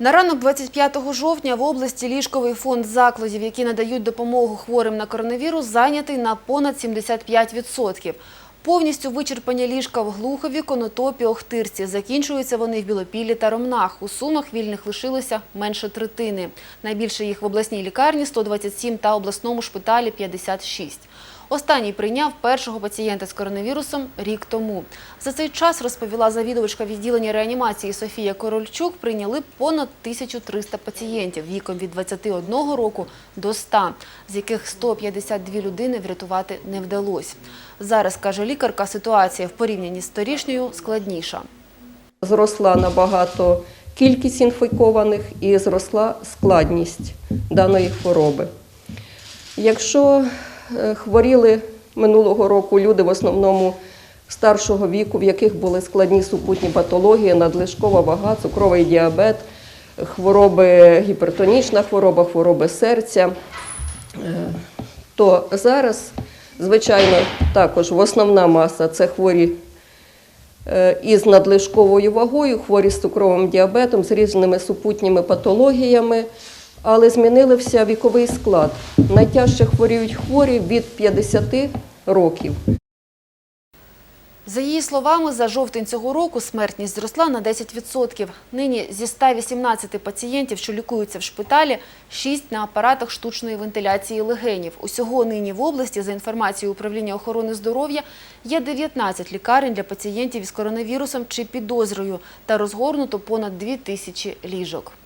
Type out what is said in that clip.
На ранок 25 жовтня в області ліжковий фонд закладів, які надають допомогу хворим на коронавірус, зайнятий на понад 75%. Повністю вичерпані ліжка в Глухові, Конотопі, Охтирці. Закінчуються вони в Білопіллі та Ромнах. У Сумах вільних лишилося менше третини. Найбільше їх в обласній лікарні – 127 та обласному шпиталі – 56. Останній прийняв першого пацієнта з коронавірусом рік тому. За цей час, розповіла завідувачка відділення реанімації Софія Корольчук, прийняли понад 1300 пацієнтів віком від 21 року до 100, з яких 152 людини врятувати не вдалося. Зараз, каже лікарка, ситуація в порівнянні з торішньою складніша. Зросла набагато кількість інфікованих і зросла складність даної хвороби. Якщо хворіли минулого року люди в основному старшого віку, в яких були складні супутні патології, надлишкова вага, цукровий діабет, хвороби, гіпертонічна хвороба, хвороби серця, е, то зараз, звичайно, також в основна маса це хворі е, із надлишковою вагою, хворі з цукровим діабетом, з різними супутніми патологіями, але змінився віковий склад. Найтяжче хворіють хворі від 50 років. За її словами, за жовтень цього року смертність зросла на 10%. Нині зі 118 пацієнтів, що лікуються в шпиталі, 6 на апаратах штучної вентиляції легенів. Усього нині в області, за інформацією Управління охорони здоров'я, є 19 лікарень для пацієнтів із коронавірусом чи підозрою та розгорнуто понад 2 тисячі ліжок.